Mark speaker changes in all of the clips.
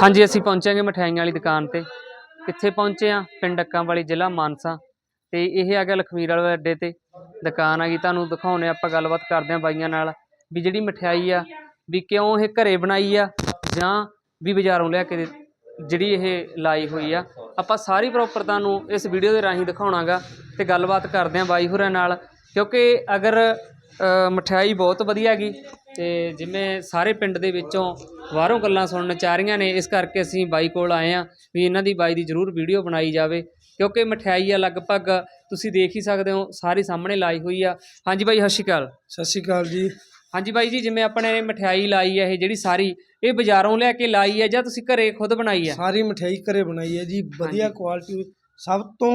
Speaker 1: ਹਾਂਜੀ, ਅਸੀਂ ਪਹੁੰਚਾਂਗੇ ਮਠਿਆਈਆਂ ਵਾਲੀ ਦੁਕਾਨ ਤੇ। ਕਿੱਥੇ ਪਹੁੰਚੇ ਆ ਪਿੰਡ ਅੱਕਾਂ ਵਾਲੀ ਜ਼ਿਲ੍ਹਾ ਮਾਨਸਾ। ਤੇ ਇਹ ਆ ਗਿਆ ਲਖਮੀਰ ਵਾਲੇ ਅੱਡੇ ਤੇ। ਦੁਕਾਨ ਆ ਗਈ, ਤੁਹਾਨੂੰ ਦਿਖਾਉਣੇ ਆਪਾਂ ਗੱਲਬਾਤ ਕਰਦੇ ਆ ਬਾਈਆਂ ਨਾਲ ਵੀ ਜਿਹੜੀ ਮਠਿਆਈ ਆ, ਵੀ ਕਿਉਂ ਇਹ ਘਰੇ ਬਣਾਈ ਆ, ਜਾਂ ਵੀ ਬਾਜ਼ਾਰੋਂ ਲਿਆ ਕੇ ਜਿਹੜੀ ਇਹ ਲਾਈ ਹੋਈ ਆ। ਆਪਾਂ ਸਾਰੀ ਪ੍ਰੋਪਰ ਤੁਹਾਨੂੰ ਇਸ ਵੀਡੀਓ ਦੇ ਰਾਹੀਂ ਦਿਖਾਉਣਾਗਾ ਤੇ ਗੱਲਬਾਤ ਕਰਦੇ ਆ ਬਾਈ ਹੋਰਾਂ ਨਾਲ। ਕਿਉਂਕਿ ਅਗਰ ਮਠਿਆਈ ਬਹੁਤ ਵਧੀਆ ਗਈ ਤੇ ਜਿਵੇਂ ਸਾਰੇ ਪਿੰਡ ਦੇ ਵਿੱਚੋਂ ਬਾਹਰੋਂ ਗੱਲਾਂ ਸੁਣਨ ਚਾਹ ਰਹੀਆਂ ਨੇ ਇਸ ਕਰਕੇ ਅਸੀਂ ਬਾਈ ਕੋਲ ਆਏ ਆ ਵੀ ਇਹਨਾਂ ਦੀ ਬਾਈ ਦੀ ਜ਼ਰੂਰ ਵੀਡੀਓ ਬਣਾਈ ਜਾਵੇ ਕਿਉਂਕਿ ਮਠਿਆਈ ਆ ਲਗਭਗ ਤੁਸੀਂ ਦੇਖ ਹੀ ਸਕਦੇ ਹੋ ਸਾਰੀ ਸਾਹਮਣੇ ਲਾਈ ਹੋਈ ਆ। ਹਾਂਜੀ ਬਾਈ ਸਤਿ ਸ਼੍ਰੀ ਅਕਾਲ।
Speaker 2: ਸਤਿ ਸ਼੍ਰੀ ਅਕਾਲ ਜੀ।
Speaker 1: ਹਾਂਜੀ ਬਾਈ ਜੀ ਜਿਵੇਂ ਆਪਣੇ ਨੇ ਮਠਿਆਈ ਲਾਈ ਆ ਇਹ ਜਿਹੜੀ ਸਾਰੀ ਇਹ ਬਾਜ਼ਾਰੋਂ ਲਿਆ ਕੇ ਲਾਈ ਆ ਜਾਂ ਤੁਸੀਂ ਘਰੇ ਖੁਦ ਬਣਾਈ ਆ?
Speaker 2: ਸਾਰੀ ਮਠਿਆਈ ਘਰੇ ਬਣਾਈ ਹੈ ਜੀ ਵਧੀਆ। ਕੁਆਲਿਟੀ ਸਭ ਤੋਂ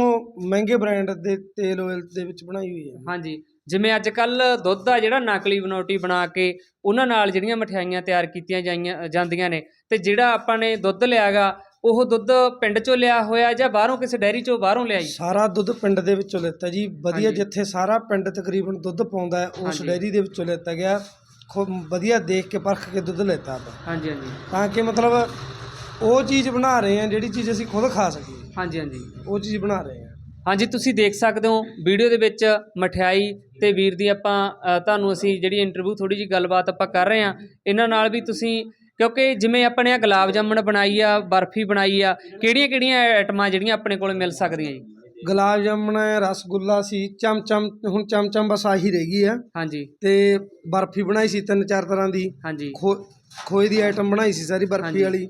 Speaker 2: ਮਹਿੰਗੇ ਬ੍ਰਾਂਡ ਦੇ ਤੇਲ ਆਇਲ ਦੇ ਵਿੱਚ ਬਣਾਈ ਹੋਈ ਹੈ
Speaker 1: ਹਾਂਜੀ। ਜਿਵੇਂ ਅੱਜ ਕੱਲ ਦੁੱਧ ਆ ਜਿਹੜਾ ਨਕਲੀ ਬਨੌਟੀ ਬਣਾ ਕੇ ਉਹਨਾਂ ਨਾਲ ਜਿਹੜੀਆਂ ਮਠਿਆਈਆਂ ਤਿਆਰ ਕੀਤੀਆਂ ਜਾਈਆਂ ਜਾਂਦੀਆਂ ਨੇ ਤੇ ਜਿਹੜਾ ਆਪਾਂ ਨੇ ਦੁੱਧ ਲਿਆਗਾ ਉਹ ਦੁੱਧ ਪਿੰਡ ਚੋਂ ਲਿਆ ਹੋਇਆ ਜਾਂ ਬਾਹਰੋਂ ਕਿਸੇ ਡੈਰੀ ਚੋਂ ਬਾਹਰੋਂ ਲਿਆਈ?
Speaker 2: ਸਾਰਾ ਦੁੱਧ ਪਿੰਡ ਦੇ ਵਿੱਚੋਂ ਲਿੱਤਾ ਜੀ। ਵਧੀਆ। ਜਿੱਥੇ ਸਾਰਾ ਪਿੰਡ ਤਕਰੀਬਨ ਦੁੱਧ ਪਾਉਂਦਾ ਹੈ ਉਸ। ਡੈਰੀ ਦੇ ਵਿੱਚੋਂ ਲਿੱਤਾ ਗਿਆ। ਖੂਬ ਵਧੀਆ ਦੇਖ ਕੇ ਪਰਖ ਕੇ ਦੁੱਧ ਲਿੱਤਾ ਆਪਾਂ।
Speaker 1: ਹਾਂਜੀ ਹਾਂਜੀ।
Speaker 2: ਤਾਂ ਕਿ ਮਤਲਬ ਉਹ ਚੀਜ਼ ਬਣਾ ਰਹੇ ਹਾਂ ਜਿਹੜੀ ਚੀਜ਼ ਅਸੀਂ ਖੁਦ ਖਾ ਸਕੀਏ।
Speaker 1: ਹਾਂਜੀ ਹਾਂਜੀ।
Speaker 2: ਉਹ ਚੀਜ਼ ਬਣਾ ਰਹੇ ਹਾਂ।
Speaker 1: ਹਾਂਜੀ ਤੁਸੀਂ ਦੇਖ ਸਕਦੇ ਹੋ ਵੀਡੀਓ ਦੇ ਵਿੱਚ ਮਠਿਆਈ ਤੇ ਵੀਰ ਦੀ ਆਪਾਂ ਤੁਹਾਨੂੰ ਅਸੀਂ ਜਿਹੜੀ ਇੰਟਰਵਿਊ ਥੋੜੀ ਜੀ ਗੱਲਬਾਤ ਆਪਾਂ ਕਰ ਰਹੇ ਹਾਂ ਇਹਨਾਂ ਨਾਲ ਵੀ ਤੁਸੀਂ ਕਿਉਂਕਿ ਜਿਵੇਂ ਆਪਣੇ ਆ ਗੁਲਾਬ ਜਾਮਣ ਬਣਾਈ ਆ ਬਰਫੀ ਬਣਾਈ ਆ ਕਿਹੜੀਆਂ ਕਿਹੜੀਆਂ ਆਈਟਮਾਂ ਜਿਹੜੀਆਂ ਆਪਣੇ ਕੋਲ ਮਿਲ ਸਕਦੀਆਂ ਜੀ?
Speaker 2: ਗੁਲਾਬ ਜਾਮਣ ਹੈ ਰਸਗੁੱਲਾ ਸੀ ਚਮਚਮ ਹੁਣ ਚਮਚਮ ਬਸ ਆਹੀ ਰਹਿ ਗਈ ਆ।
Speaker 1: ਹਾਂਜੀ।
Speaker 2: ਤੇ ਬਰਫੀ ਬਣਾਈ ਸੀ ਤਿੰਨ ਚਾਰ ਤਰ੍ਹਾਂ ਦੀ।
Speaker 1: ਹਾਂਜੀ।
Speaker 2: ਖੋਏ ਦੀ ਆਈਟਮ ਬਣਾਈ ਸੀ ਸਾਰੀ ਬਰਫੀ। ਵਾਲੀ।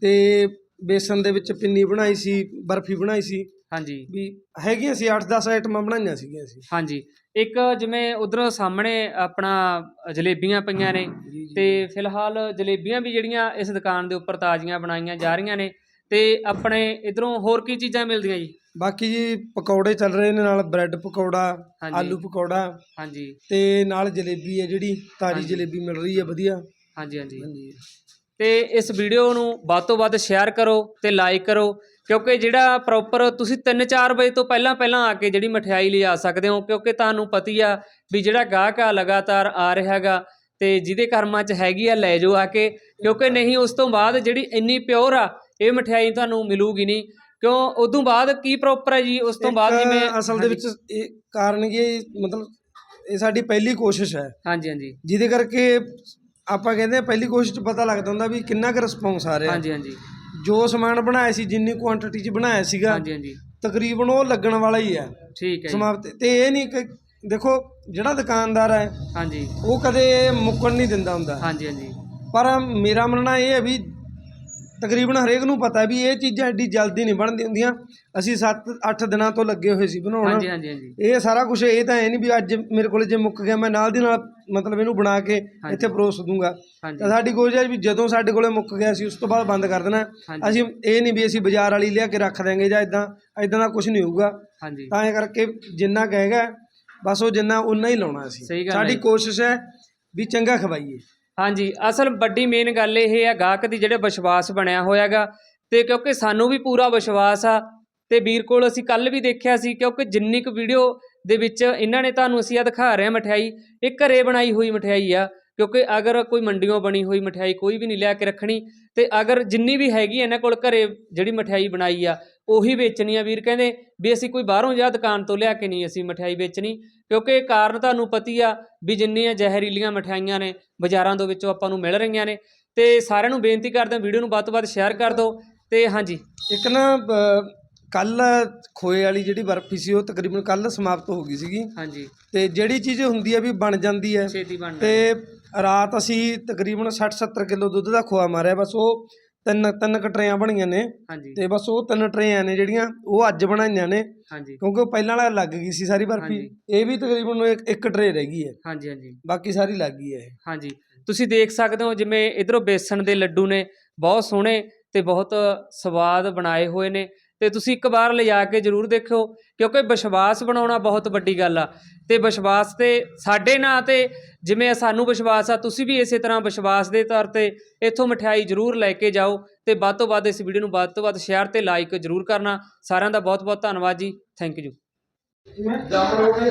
Speaker 2: ਤੇ ਬੇਸਨ ਦੇ ਵਿੱਚ ਪਿੰਨੀ ਬਣਾਈ ਸੀ ਬਰਫੀ ਬਣਾਈ ਸੀ।
Speaker 1: ਹਾਂਜੀ।
Speaker 2: ਵੀ ਹੈਗੀਆਂ ਸੀ 8-10 ਆਈਟਮਾਂ ਬਣਾਈਆਂ ਸੀਗੀਆਂ ਅਸੀਂ
Speaker 1: ਹਾਂਜੀ। ਇੱਕ ਜਿਵੇਂ ਉਧਰੋਂ ਸਾਹਮਣੇ ਆਪਣਾ ਜਲੇਬੀਆਂ ਪਈਆਂ ਨੇ ਤੇ ਫਿਲਹਾਲ ਜਲੇਬੀਆਂ ਵੀ ਜਿਹੜੀਆਂ ਇਸ ਦੁਕਾਨ ਦੇ ਉੱਪਰ ਤਾਜ਼ੀਆਂ ਬਣਾਈਆਂ ਜਾ ਰਹੀਆਂ ਨੇ ਤੇ ਆਪਣੇ ਇਧਰੋਂ ਹੋਰ ਕੀ ਚੀਜ਼ਾਂ ਮਿਲਦੀਆਂ ਜੀ?
Speaker 2: ਬਾਕੀ ਜੀ ਪਕੌੜੇ ਚੱਲ ਰਹੇ ਨੇ ਨਾਲ ਬ੍ਰੈਡ ਪਕੌੜਾ। ਆਲੂ ਪਕੌੜਾ
Speaker 1: ਹਾਂਜੀ।
Speaker 2: ਤੇ ਨਾਲ ਜਲੇਬੀ ਹੈ ਜਿਹੜੀ ਤਾਜ਼ੀ। ਜਲੇਬੀ ਮਿਲ ਰਹੀ ਹੈ ਵਧੀਆ।
Speaker 1: ਹਾਂਜੀ ਹਾਂਜੀ।
Speaker 2: ਹਾਂਜੀ।
Speaker 1: ਤੇ ਇਸ ਵੀਡੀਓ ਨੂੰ ਵੱਧ ਤੋਂ ਵੱਧ ਸ਼ੇਅਰ ਕਰੋ ਤੇ ਲਾਈਕ ਕਰੋ ਕਿਉਂਕਿ ਜਿਹੜਾ ਪ੍ਰੋਪਰ ਤੁਸੀਂ 3-4 ਵਜੇ ਤੋਂ ਪਹਿਲਾਂ ਪਹਿਲਾਂ ਆ ਕੇ ਜਿਹੜੀ ਮਠਿਆਈ ਲਿਆ ਸਕਦੇ ਹੋ ਕਿਉਂਕਿ ਤੁਹਾਨੂੰ ਪਤੀ ਆ ਵੀ ਜਿਹੜਾ ਗਾਹਕ ਆ ਲਗਾਤਾਰ ਆ ਰਿਹਾ ਹੈਗਾ ਤੇ ਜਿਹਦੇ ਕਰਮਾਂ 'ਚ ਹੈਗੀ ਆ ਲੈ ਜਾਓ ਆ ਕੇ ਕਿਉਂਕਿ ਨਹੀਂ ਉਸ ਤੋਂ ਬਾਅਦ ਜਿਹੜੀ ਇੰਨੀ ਪਿਓਰ ਆ ਇਹ ਮਠਿਆਈ ਤੁਹਾਨੂੰ ਮਿਲੂਗੀ ਨਹੀਂ। ਕਿਉਂ ਉਦੋਂ ਬਾਅਦ ਕੀ ਪ੍ਰੋਪਰ ਹੈ ਜੀ? ਉਸ ਤੋਂ ਬਾਅਦ ਜਿਵੇਂ
Speaker 2: ਅਸਲ ਦੇ ਵਿੱਚ ਇਹ ਕਾਰਨ ਇਹ ਮਤਲਬ ਇਹ ਸਾਡੀ ਪਹਿਲੀ ਕੋਸ਼ਿਸ਼ ਹੈ।
Speaker 1: ਹਾਂਜੀ ਹਾਂਜੀ।
Speaker 2: ਜਿਹਦੇ ਕਰਕੇ ਆਪਾਂ ਕਹਿੰਦੇ ਆ ਪਹਿਲੀ ਕੋਸ਼ਿਸ਼ 'ਚ ਪਤਾ ਲੱਗਦਾ ਹੁੰਦਾ ਵੀ ਕਿੰਨਾ ਕੁ ਰਿਸਪੌਂਸ ਆ ਰਿਹਾ।
Speaker 1: ਹਾਂਜੀ ਹਾਂਜੀ।
Speaker 2: ਜੋ ਸਮਾਨ ਬਣਾਇਆ ਸੀ ਜਿੰਨੀ ਕੁਆਂਟੀਟੀ 'ਚ ਬਣਾਇਆ ਸੀਗਾ
Speaker 1: ਹਾਂਜੀ ਹਾਂਜੀ।
Speaker 2: ਤਕਰੀਬਨ ਉਹ ਲੱਗਣ ਵਾਲਾ ਹੀ ਹੈ
Speaker 1: ਠੀਕ ਹੈ ਜੀ।
Speaker 2: ਸਮਾਪਤ ਤੇ ਇਹ ਨਹੀਂ ਕਿ ਦੇਖੋ ਜਿਹੜਾ ਦੁਕਾਨਦਾਰ ਹੈ
Speaker 1: ਹਾਂਜੀ।
Speaker 2: ਉਹ ਕਦੇ ਮੁੱਕਣ ਨਹੀਂ ਦਿੰਦਾ ਹੁੰਦਾ।
Speaker 1: ਹਾਂਜੀ ਹਾਂਜੀ।
Speaker 2: ਪਰ ਮੇਰਾ ਮੰਨਣਾ ਇਹ ਹੈ ਵੀ ਤਕਰੀਬਨ ਹਰੇਕ ਨੂੰ ਪਤਾ ਵੀ ਇਹ ਚੀਜ਼ਾਂ ਐਡੀ ਜਲਦੀ ਨਹੀਂ ਬਣਦੀਆਂ ਹੁੰਦੀਆਂ। ਅਸੀਂ 7-8 ਦਿਨਾਂ ਤੋਂ ਲੱਗੇ ਹੋਏ ਸੀ ਬਣਾਉਣ।
Speaker 1: ਹਾਂਜੀ ਹਾਂਜੀ ਹਾਂਜੀ।
Speaker 2: ਇਹ ਸਾਰਾ ਕੁਝ ਇਹ ਤਾਂ ਇਹ ਨਹੀਂ ਵੀ ਅੱਜ ਮੇਰੇ ਕੋਲ ਜੇ ਮੁੱਕ ਗਿਆ ਮੈਂ ਨਾਲ ਦੀ ਨਾਲ ਮਤਲਬ ਇਹਨੂੰ ਬਣਾ ਕੇ। ਇੱਥੇ ਪਰੋਸ ਦੂੰਗਾ।
Speaker 1: ਹਾਂਜੀ।
Speaker 2: ਤਾਂ ਸਾਡੀ ਕੋਸ਼ਿਸ਼ ਹੈ ਵੀ ਜਦੋਂ ਸਾਡੇ ਕੋਲੇ ਮੁੱਕ ਗਿਆ ਸੀ ਉਸ ਤੋਂ ਬਾਅਦ ਬੰਦ ਕਰ ਦੇਣਾ।
Speaker 1: ਹਾਂਜੀ।
Speaker 2: ਅਸੀਂ ਇਹ ਨਹੀਂ ਵੀ ਅਸੀਂ ਬਾਜ਼ਾਰ ਵਾਲੀ ਲਿਆ ਕੇ ਰੱਖ ਦਿਆਂਗੇ ਜਾਂ ਇਦਾਂ ਇਦਾਂ ਦਾ ਕੁਝ ਨਹੀਂ ਹੋਊਗਾ।
Speaker 1: ਹਾਂਜੀ।
Speaker 2: ਤਾਂ ਇਹ ਕਰਕੇ ਜਿੰਨਾ ਕਹੇਗਾ ਬਸ ਉਹ ਜਿੰਨਾ ਉਨਾ ਹੀ ਲਾਉਣਾ ਅਸੀਂ।
Speaker 1: ਸਹੀ ਗੱਲ ਹੈ
Speaker 2: ਸਾਡੀ
Speaker 1: ਜੀ।
Speaker 2: ਕੋਸ਼ਿਸ਼ ਹੈ ਵੀ ਚੰਗਾ ਖਵਾਈਏ।
Speaker 1: ਹਾਂਜੀ, ਅਸਲ ਵੱਡੀ ਮੇਨ ਗੱਲ ਇਹ ਹੈ ਗਾਹਕ ਦੀ ਜਿਹੜੇ ਵਿਸ਼ਵਾਸ ਬਣਿਆ ਹੋਇਆਗਾ ਤੇ ਕਿਉਂਕਿ ਸਾਨੂੰ ਵੀ ਪੂਰਾ ਵਿਸ਼ਵਾਸ ਆ ਤੇ ਵੀਰ ਕੋਲ ਅਸੀਂ ਕੱਲ ਵੀ ਦੇਖਿਆ ਸੀ ਕਿਉਂਕਿ ਜਿੰਨੀ ਕੁ ਵੀਡੀਓ ਦੇ ਵਿੱਚ ਇਹਨਾਂ ਨੇ ਤੁਹਾਨੂੰ ਅਸੀਂ ਆ ਦਿਖਾ ਰਹੇ ਹਾਂ ਮਠਿਆਈ, ਇਹ ਘਰੇ ਬਣਾਈ ਹੋਈ ਮਠਿਆਈ ਆ ਕਿਉਂਕਿ ਅਗਰ ਕੋਈ ਮੰਡੀਆਂ ਬਣੀ ਹੋਈ ਮਠਿਆਈ ਕੋਈ ਵੀ ਨਹੀਂ ਲਿਆ ਕੇ ਰੱਖਣੀ ਤੇ ਅਗਰ ਜਿੰਨੀ ਵੀ ਹੈਗੀ ਇਹਨਾਂ ਕੋਲ ਘਰੇ ਜਿਹੜੀ ਮਠਿਆਈ ਬਣਾਈ ਆ ਉਹੀ ਵੇਚਣੀ ਆ ਵੀਰ ਕਹਿੰਦੇ ਵੀ ਅਸੀਂ ਕੋਈ ਬਾਹਰੋਂ ਜਾਂ ਦੁਕਾਨ ਤੋਂ ਲਿਆ ਕੇ ਨਹੀਂ ਅਸੀਂ ਮਠਿਆਈ ਵੇਚਣੀ। ਕਿਉਂਕਿ ਕਾਰਨ ਤੁਹਾਨੂੰ ਪਤੀ ਆ ਵੀ ਜਿੰਨੀਆਂ ਜ਼ਹਿਰੀਲੀਆਂ ਮਠਿਆਈਆਂ ਨੇ ਬਾਜ਼ਾਰਾਂ ਦੇ ਵਿੱਚੋਂ ਆਪਾਂ ਨੂੰ ਮਿਲ ਰਹੀਆਂ ਨੇ। ਤੇ ਸਾਰਿਆਂ ਨੂੰ ਬੇਨਤੀ ਕਰਦੇ ਹਾਂ ਵੀਡੀਓ ਨੂੰ ਵੱਧ ਤੋਂ ਵੱਧ ਸ਼ੇਅਰ ਕਰ ਦਿਓ। ਤੇ ਹਾਂਜੀ।
Speaker 2: ਇੱਕ ਨਾ ਕੱਲ ਖੋਏ ਵਾਲੀ ਜਿਹੜੀ ਬਰਫੀ ਸੀ ਉਹ ਤਕਰੀਬਨ ਕੱਲ ਸਮਾਪਤ ਹੋ ਗਈ ਸੀਗੀ।
Speaker 1: ਹਾਂਜੀ।
Speaker 2: ਤੇ ਜਿਹੜੀ ਚੀਜ਼ ਹੁੰਦੀ ਹੈ ਵੀ ਬਣ ਜਾਂਦੀ ਹੈ।
Speaker 1: ਛੇਤੀ ਬਣ
Speaker 2: ਤੇ ਰਾਤ ਅਸੀਂ ਤਕਰੀਬਨ 60 70 ਕਿਲੋ ਦੁੱਧ ਦਾ ਖੋਆ ਮਾਰਿਆ ਬਸ ਉਹ ਤਿੰਨ ਤਿੰਨ ਕੁ ਟਰੇਆਂ ਬਣੀਆਂ ਨੇ
Speaker 1: ਹਾਂਜੀ।
Speaker 2: ਤੇ ਬਸ ਉਹ ਤਿੰਨ ਟਰੇਆਂ ਨੇ ਜਿਹੜੀਆਂ ਉਹ ਅੱਜ ਬਣਾਈਆਂ ਨੇ
Speaker 1: ਹਾਂਜੀ।
Speaker 2: ਕਿਉਂਕਿ ਉਹ ਪਹਿਲਾਂ ਵਾਲਾ ਲੱਗ ਗਈ ਸੀ ਸਾਰੀ ਬਰਫੀ। ਇਹ ਵੀ ਤਕਰੀਬਨ ਇੱਕ ਇੱਕ ਟਰੇ ਰਹਿ ਗਈ ਹੈ।
Speaker 1: ਹਾਂਜੀ ਹਾਂਜੀ।
Speaker 2: ਬਾਕੀ ਸਾਰੀ ਲੱਗ ਗਈ ਹੈ ਇਹ।
Speaker 1: ਹਾਂਜੀ। ਤੁਸੀਂ ਦੇਖ ਸਕਦੇ ਹੋ ਜਿਵੇਂ ਇਧਰੋਂ ਬੇਸਣ ਦੇ ਲੱਡੂ ਨੇ ਬਹੁਤ ਸੋਹਣੇ ਤੇ ਬਹੁਤ ਸਵਾਦ ਬਣਾਏ ਹੋਏ ਨੇ। ਤੇ ਤੁਸੀਂ ਇੱਕ ਵਾਰ ਲਿਜਾ ਕੇ ਜਰੂਰ ਦੇਖਿਓ, ਕਿਉਂਕਿ ਵਿਸ਼ਵਾਸ ਬਣਾਉਣਾ ਬਹੁਤ ਵੱਡੀ ਗੱਲ ਆ। ਤੇ ਵਿਸ਼ਵਾਸ ਤੇ ਸਾਡੇ ਨਾਂ ਤੇ ਜਿਵੇਂ ਸਾਨੂੰ ਵਿਸ਼ਵਾਸ ਆ, ਤੁਸੀਂ ਵੀ ਇਸੇ ਤਰ੍ਹਾਂ ਵਿਸ਼ਵਾਸ ਦੇ ਤੌਰ ਤੇ ਇੱਥੋਂ ਮਠਿਆਈ ਜਰੂਰ ਲੈ ਕੇ ਜਾਓ ਤੇ ਵੱਧ ਤੋਂ ਵੱਧ ਇਸ ਵੀਡੀਓ ਨੂੰ ਵੱਧ ਤੋਂ ਵੱਧ ਸ਼ੇਅਰ ਤੇ ਲਾਈਕ ਜਰੂਰ ਕਰਨਾ। ਸਾਰਿਆਂ ਦਾ ਬਹੁਤ ਬਹੁਤ ਧੰਨਵਾਦ ਜੀ। ਥੈਂਕ ਯੂ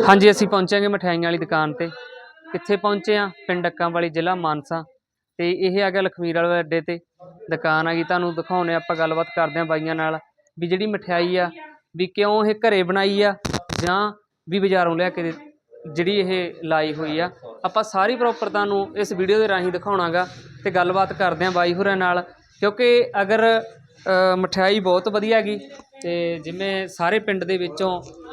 Speaker 1: ਹਾਂਜੀ, ਅਸੀਂ ਪਹੁੰਚਾਂਗੇ ਮਠਿਆਈਆਂ ਵਾਲੀ ਦੁਕਾਨ ਤੇ। ਕਿੱਥੇ ਪਹੁੰਚੇ ਆ ਪਿੰਡ ਅੱਕਾਂ ਵਾਲੀ ਜ਼ਿਲ੍ਹਾ ਮਾਨਸਾ। ਤੇ ਇਹ ਆ ਗਿਆ ਲਖਮੀਰ ਵਾਲੇ ਅੱਡੇ ਤੇ। ਦੁਕਾਨ ਆ ਗਈ, ਤੁਹਾਨੂੰ ਦਿਖਾਉਣੇ ਆਪਾਂ ਗੱਲਬਾਤ ਕਰਦੇ ਹਾਂ ਬਾਈਆਂ ਨਾਲ। ਵੀ ਜਿਹੜੀ ਮਠਿਆਈ ਆ, ਵੀ ਕਿਉਂ ਇਹ ਘਰੇ ਬਣਾਈ ਆ ਜਾਂ ਵੀ ਬਾਜ਼ਾਰੋਂ ਲਿਆ ਕੇ ਜਿਹੜੀ ਇਹ ਲਾਈ ਹੋਈ ਆ। ਆਪਾਂ ਸਾਰੀ ਪ੍ਰੋਪਰ ਤੁਹਾਨੂੰ ਇਸ ਵੀਡੀਓ ਦੇ ਰਾਹੀਂ ਦਿਖਾਉਣਾਗਾ ਤੇ ਗੱਲਬਾਤ ਕਰਦੇ ਹਾਂ ਬਾਈ ਹੋਰਾਂ ਨਾਲ, ਕਿਉਂਕਿ ਅਗਰ ਮਠਿਆਈ ਬਹੁਤ ਵਧੀਆ ਗਈ ਤੇ ਜਿਵੇਂ ਸਾਰੇ ਪਿੰਡ ਦੇ ਵਿੱਚੋਂ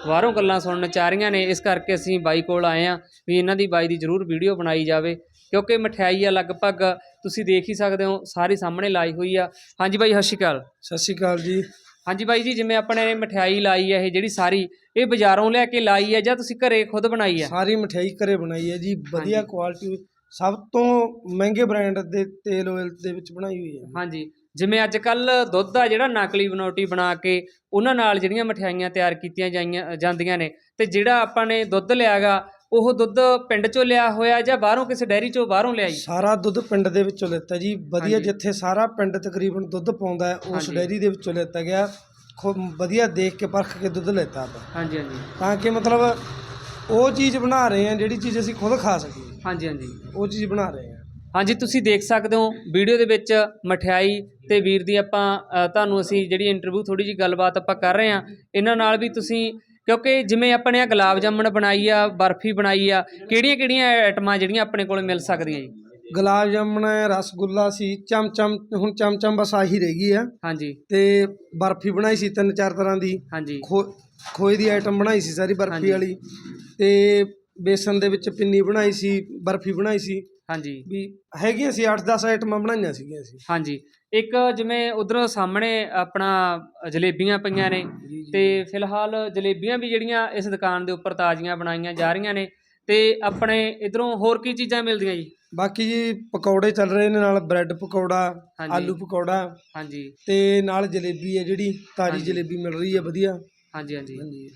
Speaker 1: ਬਾਹਰੋਂ ਗੱਲਾਂ ਸੁਣਨ ਚਾਹ ਰਹੀਆਂ ਨੇ, ਇਸ ਕਰਕੇ ਅਸੀਂ ਬਾਈ ਕੋਲ ਆਏ ਆ ਵੀ ਇਹਨਾਂ ਦੀ ਬਾਈ ਦੀ ਜ਼ਰੂਰ ਵੀਡੀਓ ਬਣਾਈ ਜਾਵੇ, ਕਿਉਂਕਿ ਮਠਿਆਈ ਆ ਲਗਭਗ ਤੁਸੀਂ ਦੇਖ ਹੀ ਸਕਦੇ ਹੋ, ਸਾਰੀ ਸਾਹਮਣੇ ਲਾਈ ਹੋਈ ਆ। ਹਾਂਜੀ ਬਾਈ, ਸਤਿ ਸ਼੍ਰੀ ਅਕਾਲ।
Speaker 2: ਸਤਿ ਸ਼੍ਰੀ ਅਕਾਲ ਜੀ।
Speaker 1: ਹਾਂਜੀ ਬਾਈ ਜੀ ਜਿਵੇਂ ਆਪਣੇ ਨੇ ਮਠਿਆਈ ਲਾਈ ਹੈ ਇਹ ਜਿਹੜੀ ਸਾਰੀ ਇਹ ਬਾਜ਼ਾਰੋਂ ਲਿਆ ਕੇ ਲਾਈ ਹੈ ਜਾਂ ਤੁਸੀਂ ਘਰੇ ਖੁਦ ਬਣਾਈ ਹੈ
Speaker 2: ਸਾਰੀ ਮਠਿਆਈ ਘਰੇ ਬਣਾਈ ਹੈ ਜੀ ਵਧੀਆ। ਕੁਆਲਿਟੀ ਸਭ ਤੋਂ ਮਹਿੰਗੇ ਬ੍ਰਾਂਡ ਦੇ ਤੇਲ ਆਇਲ ਦੇ ਵਿੱਚ ਬਣਾਈ ਹੋਈ ਹੈ
Speaker 1: ਹਾਂਜੀ ਜਿਵੇਂ ਅੱਜ ਕੱਲ ਦੁੱਧ ਆ ਜਿਹੜਾ ਨਕਲੀ ਬਨੌਟੀ ਬਣਾ ਕੇ ਉਹਨਾਂ ਨਾਲ ਜਿਹੜੀਆਂ ਮਠਿਆਈਆਂ ਤਿਆਰ ਕੀਤੀਆਂ ਜਾਈਆਂ ਜਾਂਦੀਆਂ ਨੇ ਤੇ ਜਿਹੜਾ ਆਪਾਂ ਨੇ ਦੁੱਧ ਲਿਆਗਾ ਉਹ ਦੁੱਧ ਪਿੰਡ ਚੋਂ ਲਿਆ ਹੋਇਆ ਜਾਂ ਬਾਹਰੋਂ ਕਿਸੇ ਡੈਰੀ ਚੋਂ ਬਾਹਰੋਂ ਲਿਆਈ?
Speaker 2: ਸਾਰਾ ਦੁੱਧ ਪਿੰਡ ਦੇ ਵਿੱਚੋਂ ਲਿੱਤਾ ਜੀ। ਵਧੀਆ
Speaker 1: ਹਾਂਜੀ।
Speaker 2: ਜਿੱਥੇ ਸਾਰਾ ਪਿੰਡ ਤਕਰੀਬਨ ਦੁੱਧ ਪਾਉਂਦਾ ਹੈ ਉਸ
Speaker 1: ਹਾਂਜੀ।
Speaker 2: ਡੈਰੀ ਦੇ ਵਿੱਚੋਂ ਲਿੱਤਾ ਗਿਆ। ਖੂਬ ਵਧੀਆ ਦੇਖ ਕੇ ਪਰਖ ਕੇ ਦੁੱਧ ਲਿੱਤਾ ਆਪਾਂ।
Speaker 1: ਹਾਂਜੀ ਹਾਂਜੀ।
Speaker 2: ਤਾਂ ਕਿ ਮਤਲਬ ਉਹ ਚੀਜ਼ ਬਣਾ ਰਹੇ ਹਾਂ ਜਿਹੜੀ ਚੀਜ਼ ਅਸੀਂ ਖੁਦ ਖਾ ਸਕੀਏ।
Speaker 1: ਹਾਂਜੀ ਹਾਂਜੀ।
Speaker 2: ਉਹ ਚੀਜ਼ ਬਣਾ ਰਹੇ ਹਾਂ।
Speaker 1: ਹਾਂਜੀ ਤੁਸੀਂ ਦੇਖ ਸਕਦੇ ਹੋ ਵੀਡੀਓ ਦੇ ਵਿੱਚ ਮਠਿਆਈ ਤੇ ਵੀਰ ਦੀ ਆਪਾਂ ਅ, ਤੁਹਾਨੂੰ ਅਸੀਂ ਜਿਹੜੀ ਇੰਟਰਵਿਊ ਥੋੜੀ ਜੀ ਗੱਲਬਾਤ ਆਪਾਂ ਕਰ ਰਹੇ ਹਾਂ ਇਹਨਾਂ ਨਾਲ ਵੀ ਤੁਸੀਂ ਕਿਉਂਕਿ ਜਿਵੇਂ ਆਪਣੇ ਆ ਗੁਲਾਬ ਜਾਮਣ ਬਣਾਈ ਆ ਬਰਫੀ ਬਣਾਈ ਆ ਕਿਹੜੀਆਂ ਕਿਹੜੀਆਂ ਆਈਟਮਾਂ ਜਿਹੜੀਆਂ ਆਪਣੇ ਕੋਲ ਮਿਲ ਸਕਦੀਆਂ ਜੀ?
Speaker 2: ਗੁਲਾਬ ਜਾਮਣ ਹੈ ਰਸਗੁੱਲਾ ਸੀ ਚਮਚਮ ਹੁਣ ਚਮਚਮ ਬਸ ਆਹੀ ਰਹਿ ਗਈ ਆ।
Speaker 1: ਹਾਂਜੀ।
Speaker 2: ਤੇ ਬਰਫੀ ਬਣਾਈ ਸੀ ਤਿੰਨ ਚਾਰ ਤਰ੍ਹਾਂ ਦੀ।
Speaker 1: ਹਾਂਜੀ।
Speaker 2: ਖੋ ਖੋਏ ਦੀ ਆਈਟਮ ਬਣਾਈ ਸੀ ਸਾਰੀ ਬਰਫੀ। ਵਾਲੀ। ਤੇ ਬੇਸਨ ਦੇ ਵਿੱਚ ਪਿੰਨੀ ਬਣਾਈ ਸੀ ਬਰਫੀ ਬਣਾਈ ਸੀ।
Speaker 1: ਹਾਂਜੀ।
Speaker 2: ਵੀ ਹੈਗੀਆਂ ਸੀ 8-10 ਆਈਟਮਾਂ ਬਣਾਈਆਂ ਸੀਗੀਆਂ ਅਸੀਂ
Speaker 1: ਹਾਂਜੀ। ਇੱਕ ਜਿਵੇਂ ਉਧਰੋਂ ਸਾਹਮਣੇ ਆਪਣਾ ਜਲੇਬੀਆਂ ਪਈਆਂ ਨੇ ਤੇ ਫਿਲਹਾਲ ਜਲੇਬੀਆਂ ਵੀ ਜਿਹੜੀਆਂ ਇਸ ਦੁਕਾਨ ਦੇ ਉੱਪਰ ਤਾਜ਼ੀਆਂ ਬਣਾਈਆਂ ਜਾ ਰਹੀਆਂ ਨੇ ਤੇ ਆਪਣੇ ਇਧਰੋਂ ਹੋਰ ਕੀ ਚੀਜ਼ਾਂ ਮਿਲਦੀਆਂ ਜੀ?
Speaker 2: ਬਾਕੀ ਜੀ ਪਕੌੜੇ ਚੱਲ ਰਹੇ ਨੇ ਨਾਲ ਬ੍ਰੈਡ ਪਕੌੜਾ
Speaker 1: ਹਾਂਜੀ।
Speaker 2: ਆਲੂ ਪਕੌੜਾ
Speaker 1: ਹਾਂਜੀ।
Speaker 2: ਤੇ ਨਾਲ ਜਲੇਬੀ ਹੈ ਜਿਹੜੀ ਤਾਜ਼ੀ
Speaker 1: ਹਾਂਜੀ।
Speaker 2: ਜਲੇਬੀ ਮਿਲ ਰਹੀ ਹੈ ਵਧੀਆ।
Speaker 1: ਹਾਂਜੀ ਹਾਂਜੀ।
Speaker 2: ਹਾਂਜੀ।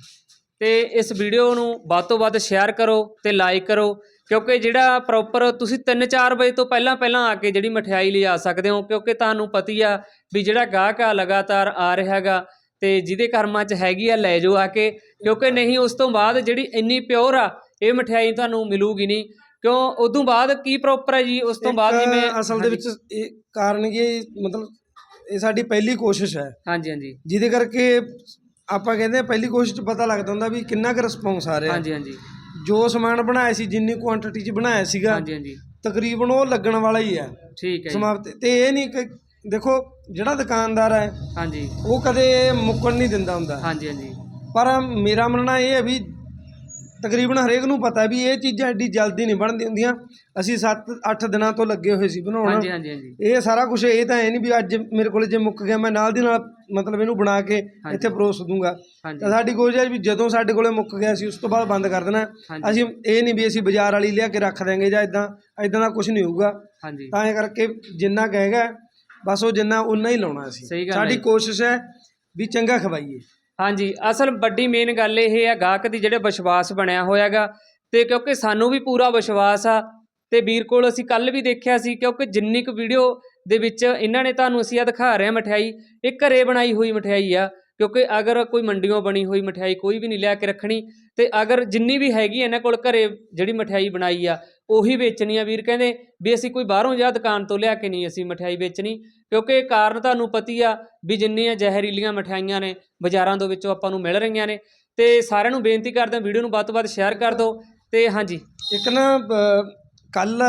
Speaker 1: ਤੇ ਇਸ ਵੀਡੀਓ ਨੂੰ ਵੱਧ ਤੋਂ ਵੱਧ ਸ਼ੇਅਰ ਕਰੋ ਤੇ ਲਾਈਕ ਕਰੋ ਕਿਉਂਕਿ ਜਿਹੜਾ ਪ੍ਰੋਪਰ ਤੁਸੀਂ 3-4 ਵਜੇ ਤੋਂ ਪਹਿਲਾਂ ਪਹਿਲਾਂ ਆ ਕੇ ਜਿਹੜੀ ਮਠਿਆਈ ਲਿਆ ਸਕਦੇ ਹੋ ਕਿਉਂਕਿ ਤੁਹਾਨੂੰ ਪਤੀ ਆ ਵੀ ਜਿਹੜਾ ਗਾਹਕ ਆ ਲਗਾਤਾਰ ਆ ਰਿਹਾ ਹੈਗਾ ਤੇ ਜਿਹਦੇ ਕਰਮਾਂ 'ਚ ਹੈਗੀ ਆ ਲੈ ਜਾਓ ਆ ਕੇ ਕਿਉਂਕਿ ਨਹੀਂ ਉਸ ਤੋਂ ਬਾਅਦ ਜਿਹੜੀ ਇੰਨੀ ਪਿਓਰ ਆ ਇਹ ਮਠਿਆਈ ਤੁਹਾਨੂੰ ਮਿਲੂਗੀ ਨਹੀਂ। ਕਿਉਂ ਉਦੋਂ ਬਾਅਦ ਕੀ ਪ੍ਰੋਪਰ ਹੈ ਜੀ? ਉਸ ਤੋਂ ਬਾਅਦ ਜਿਵੇਂ
Speaker 2: ਅਸਲ ਦੇ ਵਿੱਚ ਇਹ ਕਾਰਨ ਇਹ ਮਤਲਬ ਇਹ ਸਾਡੀ ਪਹਿਲੀ ਕੋਸ਼ਿਸ਼ ਹੈ।
Speaker 1: ਹਾਂਜੀ ਹਾਂਜੀ।
Speaker 2: ਜਿਹਦੇ ਕਰਕੇ ਆਪਾਂ ਕਹਿੰਦੇ ਆ ਪਹਿਲੀ ਕੋਸ਼ਿਸ਼ 'ਚ ਪਤਾ ਲੱਗਦਾ ਹੁੰਦਾ ਵੀ ਕਿੰਨਾ ਕੁ ਰਿਸਪੌਂਸ ਆ ਰਿਹਾ।
Speaker 1: ਹਾਂਜੀ ਹਾਂਜੀ।
Speaker 2: ਜੋ ਸਮਾਨ ਬਣਾਇਆ ਸੀ ਜਿੰਨੀ ਕੁਆਂਟੀਟੀ 'ਚ ਬਣਾਇਆ ਸੀਗਾ
Speaker 1: ਹਾਂਜੀ ਹਾਂਜੀ।
Speaker 2: ਤਕਰੀਬਨ ਉਹ ਲੱਗਣ ਵਾਲਾ ਹੀ ਹੈ
Speaker 1: ਠੀਕ ਹੈ ਜੀ।
Speaker 2: ਸਮਾਪਤ ਤੇ ਇਹ ਨਹੀਂ ਕਿ ਦੇਖੋ ਜਿਹੜਾ ਦੁਕਾਨਦਾਰ ਹੈ
Speaker 1: ਹਾਂਜੀ।
Speaker 2: ਉਹ ਕਦੇ ਮੁੱਕਣ ਨਹੀਂ ਦਿੰਦਾ ਹੁੰਦਾ।
Speaker 1: ਹਾਂਜੀ ਹਾਂਜੀ।
Speaker 2: ਪਰ ਮੇਰਾ ਮੰਨਣਾ ਇਹ ਹੈ ਵੀ ਤਕਰੀਬਨ ਹਰੇਕ ਨੂੰ ਪਤਾ ਵੀ ਇਹ ਚੀਜ਼ਾਂ ਐਡੀ ਜਲਦੀ ਨਹੀਂ ਬਣਦੀਆਂ ਹੁੰਦੀਆਂ। ਅਸੀਂ 7-8 ਦਿਨਾਂ ਤੋਂ ਲੱਗੇ ਹੋਏ ਸੀ ਬਣਾਉਣ।
Speaker 1: ਹਾਂਜੀ ਹਾਂਜੀ ਹਾਂਜੀ।
Speaker 2: ਇਹ ਸਾਰਾ ਕੁਝ ਇਹ ਤਾਂ ਇਹ ਨਹੀਂ ਵੀ ਅੱਜ ਮੇਰੇ ਕੋਲ ਜੇ ਮੁੱਕ ਗਿਆ ਮੈਂ ਨਾਲ ਦੀ ਨਾਲ ਮਤਲਬ ਇਹਨੂੰ ਬਣਾ ਕੇ ਇੱਥੇ ਪਰੋਸ ਦੂੰਗਾ।
Speaker 1: ਹਾਂਜੀ।
Speaker 2: ਤਾਂ ਸਾਡੀ ਕੋਸ਼ਿਸ਼ ਹੈ ਵੀ ਜਦੋਂ ਸਾਡੇ ਕੋਲੇ ਮੁੱਕ ਗਿਆ ਸੀ ਉਸ ਤੋਂ ਬਾਅਦ ਬੰਦ ਕਰ ਦੇਣਾ।
Speaker 1: ਹਾਂਜੀ।
Speaker 2: ਅਸੀਂ ਇਹ ਨਹੀਂ ਵੀ ਅਸੀਂ ਬਾਜ਼ਾਰ ਵਾਲੀ ਲਿਆ ਕੇ ਰੱਖ ਦਿਆਂਗੇ ਜਾਂ ਇਦਾਂ ਇਦਾਂ ਦਾ ਕੁਝ ਨਹੀਂ ਹੋਊਗਾ।
Speaker 1: ਹਾਂਜੀ।
Speaker 2: ਤਾਂ ਇਹ ਕਰਕੇ ਜਿੰਨਾ ਕਹੇਗਾ ਬਸ ਉਹ ਜਿੰਨਾ ਉਨਾ ਹੀ ਲਾਉਣਾ ਅਸੀਂ।
Speaker 1: ਸਹੀ ਗੱਲ ਹੈ
Speaker 2: ਸਾਡੀ
Speaker 1: ਜੀ।
Speaker 2: ਕੋਸ਼ਿਸ਼ ਹੈ ਵੀ ਚੰਗਾ ਖਵਾਈਏ।
Speaker 1: ਹਾਂਜੀ, ਅਸਲ ਵੱਡੀ ਮੇਨ ਗੱਲ ਇਹ ਹੈ ਗਾਹਕ ਦੀ ਜਿਹੜੇ ਵਿਸ਼ਵਾਸ ਬਣਿਆ ਹੋਇਆਗਾ ਤੇ ਕਿਉਂਕਿ ਸਾਨੂੰ ਵੀ ਪੂਰਾ ਵਿਸ਼ਵਾਸ ਆ ਤੇ ਵੀਰ ਕੋਲ ਅਸੀਂ ਕੱਲ ਵੀ ਦੇਖਿਆ ਸੀ ਕਿਉਂਕਿ ਜਿੰਨੀ ਕੁ ਵੀਡੀਓ ਦੇ ਵਿੱਚ ਇਹਨਾਂ ਨੇ ਤੁਹਾਨੂੰ ਅਸੀਂ ਆ ਦਿਖਾ ਰਹੇ ਹਾਂ ਮਠਿਆਈ ਇਹ ਘਰੇ ਬਣਾਈ ਹੋਈ ਮਠਿਆਈ ਆ। ਕਿਉਂਕਿ ਅਗਰ ਕੋਈ ਮੰਡੀਆਂ ਬਣੀ ਹੋਈ ਮਠਿਆਈ ਕੋਈ ਵੀ ਨਹੀਂ ਲਿਆ ਕੇ ਰੱਖਣੀ ਤੇ ਅਗਰ ਜਿੰਨੀ ਵੀ ਹੈਗੀ ਇਹਨਾਂ ਕੋਲ ਘਰੇ ਜਿਹੜੀ ਮਠਿਆਈ ਬਣਾਈ ਆ ਉਹੀ ਵੇਚਣੀ ਆ ਵੀਰ ਕਹਿੰਦੇ ਵੀ ਅਸੀਂ ਕੋਈ ਬਾਹਰੋਂ ਜਾਂ ਦੁਕਾਨ ਤੋਂ ਲਿਆ ਕੇ ਨਹੀਂ ਅਸੀਂ ਮਠਿਆਈ ਵੇਚਣੀ। ਕਿਉਂਕਿ ਕਾਰਨ ਤੁਹਾਨੂੰ ਪਤੀ ਆ ਵੀ ਜਿੰਨੀਆਂ ਜ਼ਹਿਰੀਲੀਆਂ ਮਠਿਆਈਆਂ ਨੇ ਬਾਜ਼ਾਰਾਂ ਦੇ ਵਿੱਚੋਂ ਆਪਾਂ ਨੂੰ ਮਿਲ ਰਹੀਆਂ ਨੇ। ਤੇ ਸਾਰਿਆਂ ਨੂੰ ਬੇਨਤੀ ਕਰਦੇ ਹਾਂ ਵੀਡੀਓ ਨੂੰ ਵੱਧ ਤੋਂ ਵੱਧ ਸ਼ੇਅਰ ਕਰ ਦਿਓ। ਤੇ ਹਾਂਜੀ।
Speaker 2: ਇੱਕ ਨਾ ਕੱਲ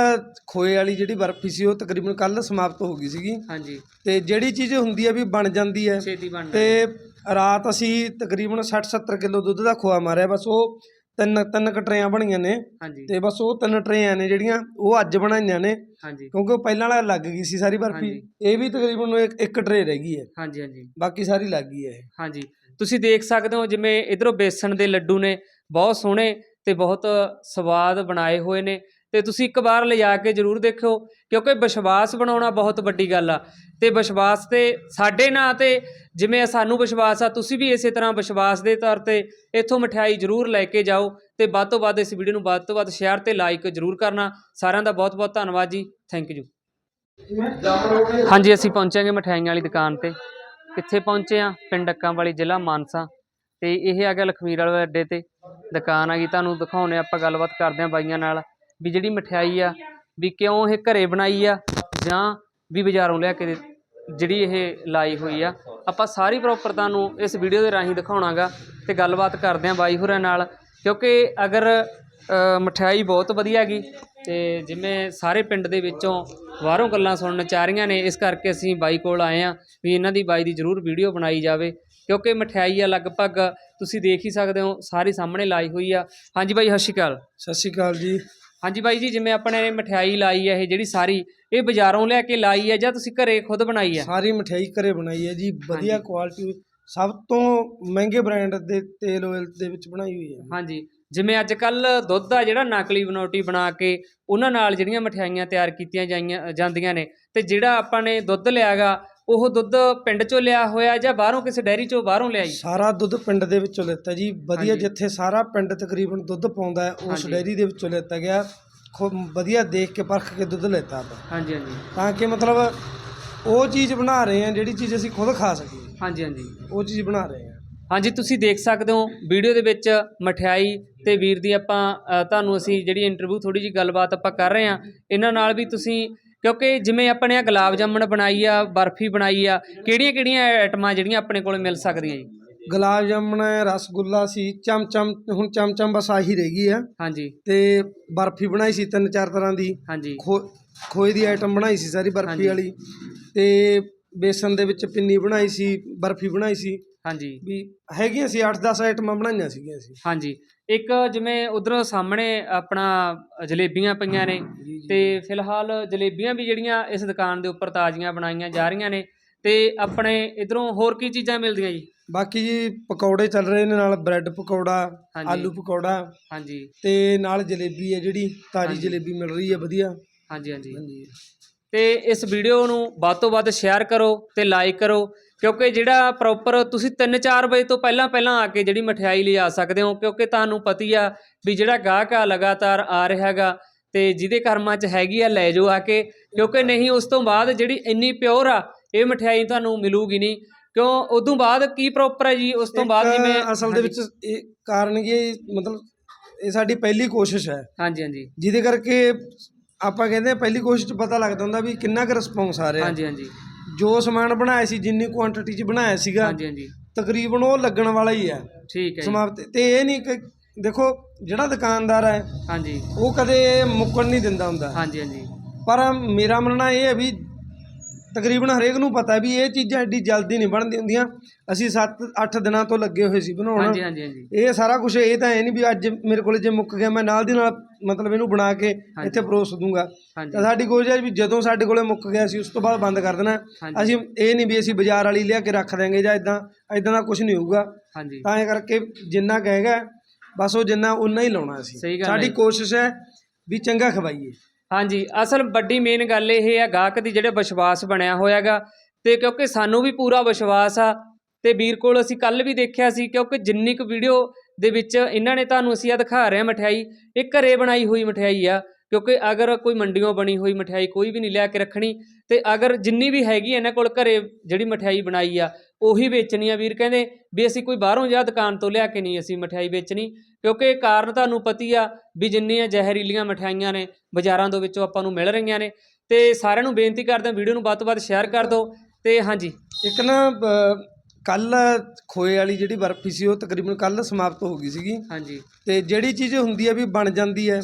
Speaker 2: ਖੋਏ ਵਾਲੀ ਜਿਹੜੀ ਬਰਫੀ ਸੀ ਉਹ ਤਕਰੀਬਨ ਕੱਲ ਸਮਾਪਤ ਹੋ ਗਈ ਸੀਗੀ।
Speaker 1: ਹਾਂਜੀ।
Speaker 2: ਤੇ ਜਿਹੜੀ ਚੀਜ਼ ਹੁੰਦੀ ਹੈ ਵੀ ਬਣ ਜਾਂਦੀ ਹੈ
Speaker 1: ਛੇਤੀ ਬਣ
Speaker 2: ਤੇ ਰਾਤ ਅਸੀਂ ਤਕਰੀਬਨ 60 70 ਕਿਲੋ ਦੁੱਧ ਦਾ ਖੋਆ ਮਾਰਿਆ ਬਸ ਉਹ ਤਿੰਨ ਤਿੰਨ ਕੁ ਟਰੇਆਂ ਬਣੀਆਂ ਨੇ
Speaker 1: ਹਾਂਜੀ।
Speaker 2: ਤੇ ਬਸ ਉਹ ਤਿੰਨ ਟਰੇਆਂ ਨੇ ਜਿਹੜੀਆਂ ਉਹ ਅੱਜ ਬਣਾਈਆਂ ਨੇ
Speaker 1: ਹਾਂਜੀ।
Speaker 2: ਕਿਉਂਕਿ ਉਹ ਪਹਿਲਾਂ ਵਾਲਾ ਲੱਗ ਗਈ ਸੀ ਸਾਰੀ ਬਰਫੀ। ਇਹ ਵੀ ਤਕਰੀਬਨ ਇੱਕ ਇੱਕ ਟਰੇ ਰਹਿ ਗਈ ਹੈ।
Speaker 1: ਹਾਂਜੀ ਹਾਂਜੀ।
Speaker 2: ਬਾਕੀ ਸਾਰੀ ਲੱਗ ਗਈ ਹੈ ਇਹ।
Speaker 1: ਹਾਂਜੀ। ਤੁਸੀਂ ਦੇਖ ਸਕਦੇ ਹੋ ਜਿਵੇਂ ਇਧਰੋਂ ਬੇਸਣ ਦੇ ਲੱਡੂ ਨੇ ਬਹੁਤ ਸੋਹਣੇ ਤੇ ਬਹੁਤ ਸਵਾਦ ਬਣਾਏ ਹੋਏ ਨੇ। ਤੇ ਤੁਸੀਂ ਇੱਕ ਵਾਰ ਲਿਜਾ ਕੇ ਜਰੂਰ ਦੇਖਿਓ, ਕਿਉਂਕਿ ਵਿਸ਼ਵਾਸ ਬਣਾਉਣਾ ਬਹੁਤ ਵੱਡੀ ਗੱਲ ਆ। ਤੇ ਵਿਸ਼ਵਾਸ ਤੇ ਸਾਡੇ ਨਾਂ ਤੇ ਜਿਵੇਂ ਸਾਨੂੰ ਵਿਸ਼ਵਾਸ ਆ, ਤੁਸੀਂ ਵੀ ਇਸੇ ਤਰ੍ਹਾਂ ਵਿਸ਼ਵਾਸ ਦੇ ਤੌਰ ਤੇ ਇੱਥੋਂ ਮਠਿਆਈ ਜਰੂਰ ਲੈ ਕੇ ਜਾਓ ਤੇ ਵੱਧ ਤੋਂ ਵੱਧ ਇਸ ਵੀਡੀਓ ਨੂੰ ਵੱਧ ਤੋਂ ਵੱਧ ਸ਼ੇਅਰ ਤੇ ਲਾਈਕ ਜਰੂਰ ਕਰਨਾ। ਸਾਰਿਆਂ ਦਾ ਬਹੁਤ ਬਹੁਤ ਧੰਨਵਾਦ ਜੀ। ਥੈਂਕ ਯੂ ਹਾਂਜੀ, ਅਸੀਂ ਪਹੁੰਚਾਂਗੇ ਮਠਿਆਈਆਂ ਵਾਲੀ ਦੁਕਾਨ ਤੇ। ਕਿੱਥੇ ਪਹੁੰਚੇ ਆ ਪਿੰਡ ਅੱਕਾਂ ਵਾਲੀ ਜ਼ਿਲ੍ਹਾ ਮਾਨਸਾ। ਤੇ ਇਹ ਆ ਗਿਆ ਲਖਮੀਰ ਵਾਲੇ ਅੱਡੇ ਤੇ ਦੁਕਾਨ ਆ ਗਈ। ਤੁਹਾਨੂੰ ਦਿਖਾਉਣੇ ਆਪਾਂ ਗੱਲਬਾਤ ਕਰਦੇ ਆ ਬਾਈਆਂ ਨਾਲ। ਵੀ ਜਿਹੜੀ ਮਠਿਆਈ ਆ, ਵੀ ਕਿਉਂ ਇਹ ਘਰੇ ਬਣਾਈ ਆ, ਜਾਂ ਵੀ ਬਾਜ਼ਾਰੋਂ ਲਿਆ ਕੇ ਜਿਹੜੀ ਇਹ ਲਾਈ ਹੋਈ ਆ। ਆਪਾਂ ਸਾਰੀ ਪ੍ਰੋਪਰ ਤੁਹਾਨੂੰ ਇਸ ਵੀਡੀਓ ਦੇ ਰਾਹੀਂ ਦਿਖਾਉਣਾਗਾ ਤੇ ਗੱਲਬਾਤ ਕਰਦੇ ਆਂ ਬਾਈ ਹੋਰਾਂ ਨਾਲ, ਕਿਉਂਕਿ ਅਗਰ ਮਠਿਆਈ ਬਹੁਤ ਵਧੀਆ ਹੈਗੀ, ਤੇ ਜਿਵੇਂ ਸਾਰੇ ਪਿੰਡ ਦੇ ਵਿੱਚੋਂ ਬਾਹਰੋਂ ਗੱਲਾਂ ਸੁਣਨ ਚਾ ਰਹੀਆਂ ਨੇ, ਇਸ ਕਰਕੇ ਅਸੀਂ ਬਾਈ ਕੋਲ ਆਏ ਆ ਵੀ ਇਹਨਾਂ ਦੀ ਬਾਈ ਦੀ ਜ਼ਰੂਰ ਵੀਡੀਓ ਬਣਾਈ ਜਾਵੇ, ਕਿਉਂਕਿ ਮਠਿਆਈ ਆ ਲਗਭਗ ਤੁਸੀਂ ਦੇਖ ਹੀ ਸਕਦੇ ਹੋ, ਸਾਰੀ ਸਾਹਮਣੇ ਲਾਈ ਹੋਈ ਆ। ਹਾਂਜੀ ਬਾਈ, ਸਤਿ ਸ਼੍ਰੀ ਅਕਾਲ।
Speaker 2: ਸਤਿ ਸ਼੍ਰੀ ਅਕਾਲ ਜੀ।
Speaker 1: ਹਾਂਜੀ ਬਾਈ ਜੀ ਜਿਵੇਂ ਆਪਣੇ ਮਠਿਆਈ ਲਾਈ ਹੈ ਇਹ ਜਿਹੜੀ ਸਾਰੀ ਇਹ ਬਾਜ਼ਾਰੋਂ ਲੈ ਕੇ ਲਾਈ ਹੈ ਜਾਂ ਤੁਸੀਂ ਘਰੇ ਖੁਦ ਬਣਾਈ ਹੈ
Speaker 2: ਸਾਰੀ ਮਠਿਆਈ ਘਰੇ ਬਣਾਈ ਹੈ ਜੀ ਵਧੀਆ। ਕੁਆਲਿਟੀ ਸਭ ਤੋਂ ਮਹਿੰਗੇ ਬ੍ਰਾਂਡ ਦੇ ਤੇਲ ਆਇਲ ਦੇ ਵਿੱਚ ਬਣਾਈ ਹੋਈ ਹੈ
Speaker 1: ਹਾਂਜੀ ਜਿਵੇਂ ਅੱਜ ਕੱਲ ਦੁੱਧ ਆ ਜਿਹੜਾ ਨਕਲੀ ਬਨੌਟੀ ਬਣਾ ਕੇ ਉਹਨਾਂ ਨਾਲ ਜਿਹੜੀਆਂ ਮਠਿਆਈਆਂ ਤਿਆਰ ਕੀਤੀਆਂ ਜਾਈਆਂ ਜਾਂਦੀਆਂ ਨੇ ਤੇ ਜਿਹੜਾ ਆਪਾਂ ਨੇ ਦੁੱਧ ਲਿਆਗਾ ਉਹ ਦੁੱਧ ਪਿੰਡ ਚੋਂ ਲਿਆ ਹੋਇਆ ਜਾਂ ਬਾਹਰੋਂ ਕਿਸੇ ਡੈਰੀ ਚੋਂ ਬਾਹਰੋਂ ਲਿਆਈ?
Speaker 2: ਸਾਰਾ ਦੁੱਧ ਪਿੰਡ ਦੇ ਵਿੱਚੋਂ ਲਿੱਤਾ ਜੀ। ਵਧੀਆ
Speaker 1: ਹਾਂਜੀ।
Speaker 2: ਜਿੱਥੇ ਸਾਰਾ ਪਿੰਡ ਤਕਰੀਬਨ ਦੁੱਧ ਪਾਉਂਦਾ ਹੈ ਉਸ
Speaker 1: ਹਾਂਜੀ।
Speaker 2: ਡੈਰੀ ਦੇ ਵਿੱਚੋਂ ਲਿੱਤਾ ਗਿਆ। ਖੂਬ ਵਧੀਆ ਦੇਖ ਕੇ ਪਰਖ ਕੇ ਦੁੱਧ ਲਿੱਤਾ ਆਪਾਂ।
Speaker 1: ਹਾਂਜੀ ਹਾਂਜੀ।
Speaker 2: ਤਾਂ ਕਿ ਮਤਲਬ ਉਹ ਚੀਜ਼ ਬਣਾ ਰਹੇ ਹਾਂ ਜਿਹੜੀ ਚੀਜ਼ ਅਸੀਂ ਖੁਦ ਖਾ ਸਕੀਏ।
Speaker 1: ਹਾਂਜੀ ਹਾਂਜੀ।
Speaker 2: ਉਹ ਚੀਜ਼ ਬਣਾ ਰਹੇ ਹਾਂ।
Speaker 1: ਹਾਂਜੀ ਤੁਸੀਂ ਦੇਖ ਸਕਦੇ ਹੋ ਵੀਡੀਓ ਦੇ ਵਿੱਚ ਮਠਿਆਈ ਤੇ ਵੀਰ ਦੀ ਆਪਾਂ ਅ, ਤੁਹਾਨੂੰ ਅਸੀਂ ਜਿਹੜੀ ਇੰਟਰਵਿਊ ਥੋੜੀ ਜੀ ਗੱਲਬਾਤ ਆਪਾਂ ਕਰ ਰਹੇ ਹਾਂ। ਇਹਨਾਂ ਨਾਲ ਵੀ ਤੁਸੀਂ ਕਿਉਂਕਿ ਜਿਵੇਂ ਆਪਣੇ ਆ ਗੁਲਾਬ ਜਾਮਣ ਬਣਾਈ ਆ ਬਰਫੀ ਬਣਾਈ ਆ ਕਿਹੜੀਆਂ ਕਿਹੜੀਆਂ ਆਈਟਮਾਂ ਜਿਹੜੀਆਂ ਆਪਣੇ ਕੋਲ ਮਿਲ ਸਕਦੀਆਂ ਜੀ?
Speaker 2: ਗੁਲਾਬ ਜਾਮਣ ਹੈ ਰਸਗੁੱਲਾ ਸੀ ਚਮਚਮ ਹੁਣ ਚਮਚਮ ਬਸ ਆਹੀ ਰਹਿ ਗਈ ਆ।
Speaker 1: ਹਾਂਜੀ।
Speaker 2: ਤੇ ਬਰਫੀ ਬਣਾਈ ਸੀ ਤਿੰਨ ਚਾਰ ਤਰ੍ਹਾਂ ਦੀ।
Speaker 1: ਹਾਂਜੀ।
Speaker 2: ਖੋ ਖੋਏ ਦੀ ਆਈਟਮ ਬਣਾਈ ਸੀ ਸਾਰੀ ਬਰਫੀ। ਵਾਲੀ। ਤੇ ਬੇਸਨ ਦੇ ਵਿੱਚ ਪਿੰਨੀ ਬਣਾਈ ਸੀ ਬਰਫੀ ਬਣਾਈ ਸੀ।
Speaker 1: ਹਾਂਜੀ।
Speaker 2: ਵੀ ਹੈਗੀਆਂ ਸੀ 8-10 ਆਈਟਮਾਂ ਬਣਾਈਆਂ ਸੀਗੀਆਂ ਸੀ।
Speaker 1: ਹਾਂਜੀ। ਇੱਕ ਜਿਵੇਂ ਉਧਰੋਂ ਸਾਹਮਣੇ ਆਪਣਾ ਜਲੇਬੀਆਂ ਪਈਆਂ ਨੇ ਤੇ ਫਿਲਹਾਲ ਜਲੇਬੀਆਂ ਵੀ ਜਿਹੜੀਆਂ ਇਸ ਦੁਕਾਨ ਦੇ ਉੱਪਰ ਤਾਜ਼ੀਆਂ ਬਣਾਈਆਂ ਜਾ ਰਹੀਆਂ ਨੇ ਤੇ ਆਪਣੇ ਇਧਰੋਂ ਹੋਰ ਕੀ ਚੀਜ਼ਾਂ ਮਿਲਦੀਆਂ ਜੀ?
Speaker 2: ਬਾਕੀ ਜੀ ਪਕੌੜੇ ਚੱਲ ਰਹੇ ਨੇ ਨਾਲ ਬ੍ਰੈਡ ਪਕੌੜਾ। ਆਲੂ ਪਕੌੜਾ
Speaker 1: ਹਾਂਜੀ।
Speaker 2: ਤੇ ਨਾਲ ਜਲੇਬੀ ਹੈ ਜਿਹੜੀ ਤਾਜ਼ੀ। ਜਲੇਬੀ ਮਿਲ ਰਹੀ ਹੈ ਵਧੀਆ।
Speaker 1: ਹਾਂਜੀ ਹਾਂਜੀ।
Speaker 2: ਹਾਂਜੀ।
Speaker 1: ਤੇ ਇਸ ਵੀਡੀਓ ਨੂੰ ਵੱਧ ਤੋਂ ਵੱਧ ਸ਼ੇਅਰ ਕਰੋ ਤੇ ਲਾਈਕ ਕਰੋ ਕਿਉਂਕਿ ਜਿਹੜਾ ਪ੍ਰੋਪਰ ਤੁਸੀਂ 3-4 ਵਜੇ ਤੋਂ ਪਹਿਲਾਂ ਪਹਿਲਾਂ ਆ ਕੇ ਜਿਹੜੀ ਮਠਿਆਈ ਲਿਜਾ ਸਕਦੇ ਹੋ ਕਿਉਂਕਿ ਤੁਹਾਨੂੰ ਪਤੀ ਆ ਵੀ ਜਿਹੜਾ ਗਾਹਕ ਆ ਲਗਾਤਾਰ ਆ ਰਿਹਾ ਹੈਗਾ ਤੇ ਜਿਹਦੇ ਕਰਮਾਂ 'ਚ ਹੈਗੀ ਆ ਲੈ ਜਾਓ ਆ ਕੇ ਕਿਉਂਕਿ ਨਹੀਂ ਉਸ ਤੋਂ ਬਾਅਦ ਜਿਹੜੀ ਇੰਨੀ ਪਿਓਰ ਆ ਇਹ ਮਠਿਆਈ ਤੁਹਾਨੂੰ ਮਿਲੂਗੀ ਨਹੀਂ। ਕਿਉਂ? ਉਦੋਂ ਬਾਅਦ ਕੀ ਪ੍ਰੋਪਰ ਹੈ ਜੀ? ਉਸ ਤੋਂ ਬਾਅਦ ਜਿਵੇਂ
Speaker 2: ਅਸਲ ਦੇ ਵਿੱਚ ਇਹ ਕਾਰਨ ਇਹ ਮਤਲਬ ਇਹ ਸਾਡੀ ਪਹਿਲੀ ਕੋਸ਼ਿਸ਼ ਹੈ।
Speaker 1: ਹਾਂਜੀ ਹਾਂਜੀ।
Speaker 2: ਜਿਹਦੇ ਕਰਕੇ ਆਪਾਂ ਕਹਿੰਦੇ ਆ ਪਹਿਲੀ ਕੋਸ਼ਿਸ਼ 'ਚ ਪਤਾ ਲੱਗਦਾ ਹੁੰਦਾ ਵੀ ਕਿੰਨਾ ਕੁ ਰਿਸਪੌਂਸ ਆ ਰਿਹਾ।
Speaker 1: ਹਾਂਜੀ ਹਾਂਜੀ।
Speaker 2: ਜੋ ਸਮਾਨ ਬਣਾਇਆ ਸੀ ਜਿੰਨੀ ਕੁਆਂਟੀਟੀ 'ਚ ਬਣਾਇਆ ਸੀਗਾ
Speaker 1: ਹਾਂਜੀ ਹਾਂਜੀ।
Speaker 2: ਤਕਰੀਬਨ ਉਹ ਲੱਗਣ ਵਾਲਾ ਹੀ ਹੈ।
Speaker 1: ਠੀਕ ਹੈ ਜੀ।
Speaker 2: ਸਮਾਪਤ ਤੇ ਇਹ ਨਹੀਂ ਕਿ ਦੇਖੋ ਜਿਹੜਾ ਦੁਕਾਨਦਾਰ ਹੈ
Speaker 1: ਹਾਂਜੀ।
Speaker 2: ਉਹ ਕਦੇ ਮੁੱਕਣ ਨਹੀਂ ਦਿੰਦਾ ਹੁੰਦਾ।
Speaker 1: ਹਾਂਜੀ ਹਾਂਜੀ।
Speaker 2: ਪਰ ਮੇਰਾ ਮੰਨਣਾ ਇਹ ਹੈ ਵੀ ਤਕਰੀਬਨ ਹਰੇਕ ਨੂੰ ਪਤਾ ਵੀ ਇਹ ਚੀਜ਼ਾਂ ਐਡੀ ਜਲਦੀ ਨਹੀਂ ਬਣਦੀਆਂ ਹੁੰਦੀਆਂ। ਅਸੀਂ 7-8 ਦਿਨਾਂ ਤੋਂ ਲੱਗੇ ਹੋਏ ਸੀ ਬਣਾਉਣ।
Speaker 1: ਹਾਂਜੀ ਹਾਂਜੀ ਹਾਂਜੀ।
Speaker 2: ਇਹ ਸਾਰਾ ਕੁਝ ਇਹ ਤਾਂ ਇਹ ਨਹੀਂ ਵੀ ਅੱਜ ਮੇਰੇ ਕੋਲ ਜੇ ਮੁੱਕ ਗਿਆ ਮੈਂ ਨਾਲ ਦੀ ਨਾਲ ਮਤਲਬ ਇਹਨੂੰ ਬਣਾ ਕੇ। ਇੱਥੇ ਪਰੋਸ ਦੂੰਗਾ। ਤਾਂ ਸਾਡੀ ਕੋਸ਼ਿਸ਼ ਹੈ ਵੀ ਜਦੋਂ ਸਾਡੇ ਕੋਲੇ ਮੁੱਕ ਗਿਆ ਸੀ ਉਸ ਤੋਂ ਬਾਅਦ ਬੰਦ ਕਰ ਦੇਣਾ। ਅਸੀਂ ਇਹ ਨਹੀਂ ਵੀ ਅਸੀਂ ਬਾਜ਼ਾਰ ਵਾਲੀ ਲਿਆ ਕੇ ਰੱਖ ਦਿਆਂਗੇ ਜਾਂ ਇਦਾਂ ਇਦਾਂ ਦਾ ਕੁਝ ਨਹੀਂ ਹੋਊਗਾ। ਤਾਂ ਇਹ ਕਰਕੇ ਜਿੰਨਾ ਕਹੇਗਾ ਬਸ ਉਹ ਜਿੰਨਾ ਉਨਾ ਹੀ ਲਾਉਣਾ
Speaker 1: ਹੈ।
Speaker 2: ਸਾਡੀ। ਕੋਸ਼ਿਸ਼ ਹੈ ਵੀ ਚੰਗਾ ਖਵਾਈਏ।
Speaker 1: ਹਾਂਜੀ, ਅਸਲ ਵੱਡੀ ਮੇਨ ਗੱਲ ਇਹ ਹੈ ਗਾਹਕ ਦੀ ਜਿਹੜੇ ਵਿਸ਼ਵਾਸ ਬਣਿਆ ਹੋਇਆਗਾ ਤੇ ਕਿਉਂਕਿ ਸਾਨੂੰ ਵੀ ਪੂਰਾ ਵਿਸ਼ਵਾਸ ਆ ਤੇ ਵੀਰ ਕੋਲ ਅਸੀਂ ਕੱਲ ਵੀ ਦੇਖਿਆ ਸੀ ਕਿਉਂਕਿ ਜਿੰਨੀ ਕੁ ਵੀਡੀਓ ਦੇ ਵਿੱਚ ਇਹਨਾਂ ਨੇ ਤੁਹਾਨੂੰ ਅਸੀਂ ਆ ਦਿਖਾ ਰਹੇ ਹਾਂ ਮਠਿਆਈ ਇਹ ਘਰੇ ਬਣਾਈ ਹੋਈ ਮਠਿਆਈ ਆ। ਕਿਉਂਕਿ ਅਗਰ ਕੋਈ ਮੰਡੀਆਂ ਬਣੀ ਹੋਈ ਮਠਿਆਈ ਕੋਈ ਵੀ ਨਹੀਂ ਲਿਆ ਕੇ ਰੱਖਣੀ ਤੇ ਅਗਰ ਜਿੰਨੀ ਵੀ ਹੈਗੀ ਇਹਨਾਂ ਕੋਲ ਘਰੇ ਜਿਹੜੀ ਮਠਿਆਈ ਬਣਾਈ ਆ ਉਹੀ ਵੇਚਣੀ ਆ ਵੀਰ ਕਹਿੰਦੇ ਵੀ ਅਸੀਂ ਕੋਈ ਬਾਹਰੋਂ ਜਾਂ ਦੁਕਾਨ ਤੋਂ ਲਿਆ ਕੇ ਨਹੀਂ ਅਸੀਂ ਮਠਿਆਈ ਵੇਚਣੀ। ਕਿਉਂਕਿ ਕਾਰਨ ਤੁਹਾਨੂੰ ਪਤੀ ਆ ਵੀ ਜਿੰਨੀਆਂ ਜ਼ਹਿਰੀਲੀਆਂ ਮਠਿਆਈਆਂ ਨੇ ਬਾਜ਼ਾਰਾਂ ਦੇ ਵਿੱਚੋਂ ਆਪਾਂ ਨੂੰ ਮਿਲ ਰਹੀਆਂ ਨੇ। ਤੇ ਸਾਰਿਆਂ ਨੂੰ ਬੇਨਤੀ ਕਰਦੇ ਹਾਂ ਵੀਡੀਓ ਨੂੰ ਵੱਧ ਤੋਂ ਵੱਧ ਸ਼ੇਅਰ ਕਰ ਦਿਓ। ਤੇ ਹਾਂਜੀ।
Speaker 2: ਇੱਕ ਨਾ ਕੱਲ ਖੋਏ ਵਾਲੀ ਜਿਹੜੀ ਬਰਫੀ ਸੀ ਉਹ ਤਕਰੀਬਨ ਕੱਲ ਸਮਾਪਤ ਹੋ ਗਈ ਸੀਗੀ।
Speaker 1: ਹਾਂਜੀ।
Speaker 2: ਤੇ ਜਿਹੜੀ ਚੀਜ਼ ਹੁੰਦੀ ਹੈ ਵੀ ਬਣ ਜਾਂਦੀ ਹੈ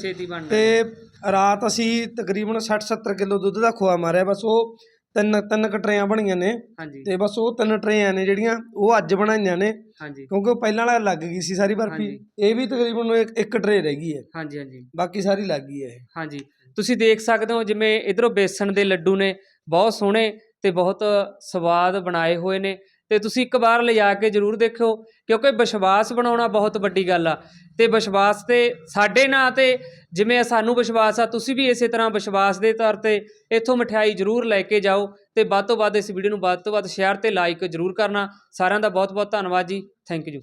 Speaker 2: ਤੇ ਰਾਤ ਅਸੀਂ ਤਕਰੀਬਨ 60 70 ਕਿਲੋ ਦੁੱਧ ਦਾ ਖੋਆ ਮਾਰਿਆ ਬਸ ਉਹ ਤਿੰਨ ਤਿੰਨ ਕਟਰੇਆਂ ਬਣੀਆਂ ਨੇ
Speaker 1: ਹਾਂਜੀ।
Speaker 2: ਤੇ ਬਸ ਉਹ ਤਿੰਨ ਟਰੇਆਂ ਨੇ ਜਿਹੜੀਆਂ ਉਹ ਅੱਜ ਬਣਾਈਆਂ ਨੇ
Speaker 1: ਹਾਂਜੀ।
Speaker 2: ਕਿਉਂਕਿ ਉਹ ਪਹਿਲਾਂ ਵਾਲਾ ਲੱਗ ਗਈ ਸੀ ਸਾਰੀ ਬਰਫੀ। ਇਹ ਵੀ ਤਕਰੀਬਨ ਇੱਕ ਇੱਕ ਟਰੇ ਰਹਿ ਗਈ ਹੈ।
Speaker 1: ਹਾਂਜੀ ਹਾਂਜੀ।
Speaker 2: ਬਾਕੀ ਸਾਰੀ ਲੱਗ ਗਈ ਹੈ ਇਹ।
Speaker 1: ਹਾਂਜੀ। ਤੁਸੀਂ ਦੇਖ ਸਕਦੇ ਹੋ ਜਿਵੇਂ ਇਧਰੋਂ ਬੇਸਣ ਦੇ ਲੱਡੂ ਨੇ ਬਹੁਤ ਸੋਹਣੇ ਤੇ ਬਹੁਤ ਸਵਾਦ ਬਣਾਏ ਹੋਏ ਨੇ। ਤੇ ਤੁਸੀਂ ਇੱਕ ਵਾਰ ਲਿਜਾ ਕੇ ਜਰੂਰ ਦੇਖਿਓ, ਕਿਉਂਕਿ ਵਿਸ਼ਵਾਸ ਬਣਾਉਣਾ ਬਹੁਤ ਵੱਡੀ ਗੱਲ ਆ। ਤੇ ਵਿਸ਼ਵਾਸ ਤੇ ਸਾਡੇ ਨਾਂ ਤੇ ਜਿਵੇਂ ਸਾਨੂੰ ਵਿਸ਼ਵਾਸ ਆ, ਤੁਸੀਂ ਵੀ ਇਸੇ ਤਰ੍ਹਾਂ ਵਿਸ਼ਵਾਸ ਦੇ ਤੌਰ ਤੇ ਇੱਥੋਂ ਮਠਿਆਈ ਜਰੂਰ ਲੈ ਕੇ ਜਾਓ ਤੇ ਵੱਧ ਤੋਂ ਵੱਧ ਇਸ ਵੀਡੀਓ ਨੂੰ ਵੱਧ ਤੋਂ ਵੱਧ ਸ਼ੇਅਰ ਤੇ ਲਾਈਕ ਜਰੂਰ ਕਰਨਾ। ਸਾਰਿਆਂ ਦਾ ਬਹੁਤ ਬਹੁਤ ਧੰਨਵਾਦ ਜੀ। Thank you